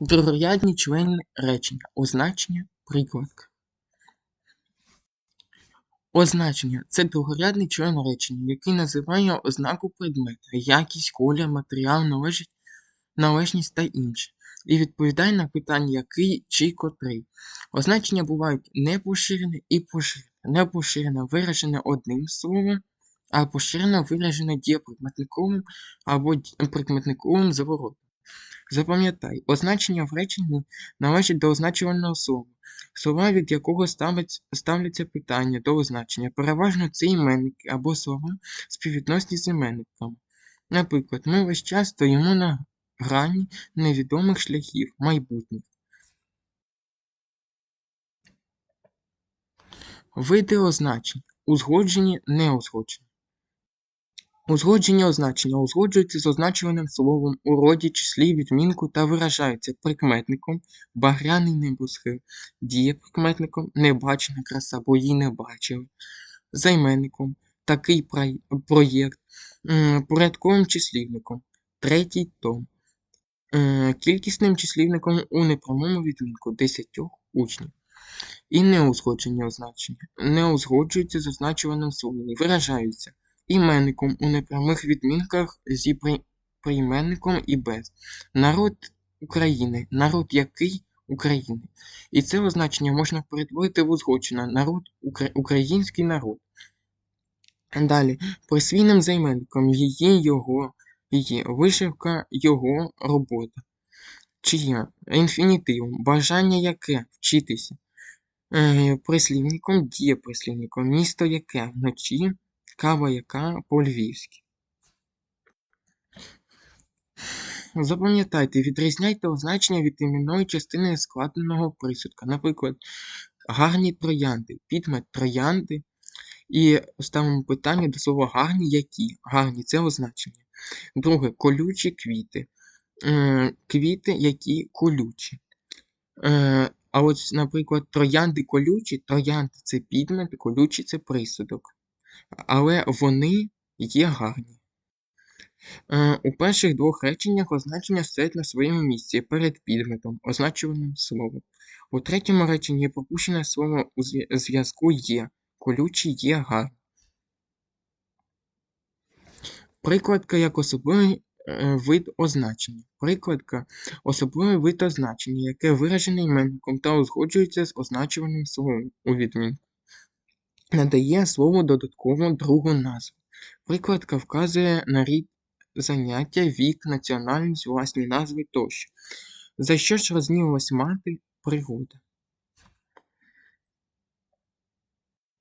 Другорядні члени речення. Означення, прикладка. Означення це другорядний член речення, який називає ознаку предмета, якість, колір, матеріал, належить, належність та інше, і відповідає на питання який чи котрий. Означення бувають непоширене і поширене. Непоширене виражене одним словом, а поширене виражене дієприкметниковим або прикметниковим заворотом. Запам'ятай, означення в реченні належить до означувального слова, слова, від якого ставляться питання до означення. Переважно це іменники або слова співвідносні з іменниками. Наприклад, ми весь час стоїмо на грані невідомих шляхів майбутніх. Види означень. Узгоджені, неузгоджені. Узгоджені означення узгоджуються з означуваним словом у роді, числі, відмінку та виражаються прикметником, багряний небосхил, дієприкметником, небачена краса, бо її не бачили, займенником, такий проєкт, порядковим числівником, третій том, кількісним числівником у непрямому відмінку десятьох учнів. І неузгоджені означення. Не узгоджуються з означуваним словом, виражаються іменником у непрямих відмінках зі прийменником і без. Народ України, народ який України. І це означення можна перетворити в узгоджене народ, Укра- український народ. Далі, присвійним займенником її, його, її, вишивка, його, робота. Чиє? Інфінітивом, бажання яке вчитися. Е, прислівником, дієприслівником, місто яке вночі, кава яка по-львівськи. Запам'ятайте, відрізняйте означення від іменної частини складеного присудка. Наприклад, гарні троянди, підмет троянди. І ставимо питання до слова гарні які. Гарні це означення. Друге колючі квіти. Квіти, які колючі. Е, А от, наприклад, троянди колючі, троянди це підмет, колючі це присудок. Але вони є гарні. Е, У перших двох реченнях означення стоять на своєму місці перед підметом, означуваним словом. У третьому реченні пропущене слово у зв'язку є. Колючі є гарні. Прикладка як особливий е, вид означення. Прикладка особливий вид означення, яке виражене іменником та узгоджується з означуваним словом у відмінку. Надає слову додаткову другу назву. Прикладка вказує на рід заняття, вік, національність, власні назви тощо. За що ж рознілась мати пригода?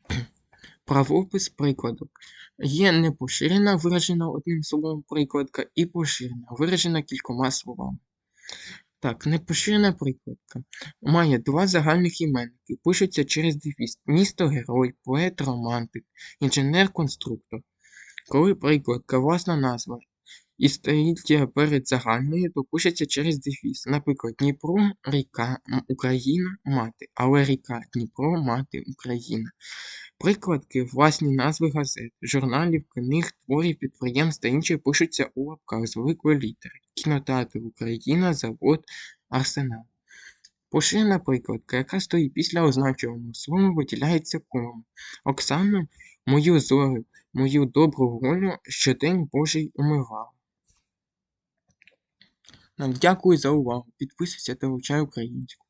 Правопис прикладок. Є непоширена, виражена одним словом прикладка, і поширена, виражена кількома словами. Так, непоширена прикладка. Має два загальних іменники, пишуться через дефіс. Місто герой, поет романтик, інженер-конструктор. Коли прикладка власна назва і стоїть перед загальною, то пишеться через дефіс. Наприклад, Дніпро, ріка, Україна, мати, але ріка, Дніпро, мати, Україна. Прикладки, власні назви газет, журналів, книг, творів, підприємств та інші пишуться у лапках з великої літери. Кінотеатр Україна, завод, арсенал. Поширена прикладка, яка стоїть після означуваного слова, виділяється комом. Оксана, мою зорю, мою добру волю щодень Божий умивав. Дякую за увагу. Підписуйся та вивчай українську.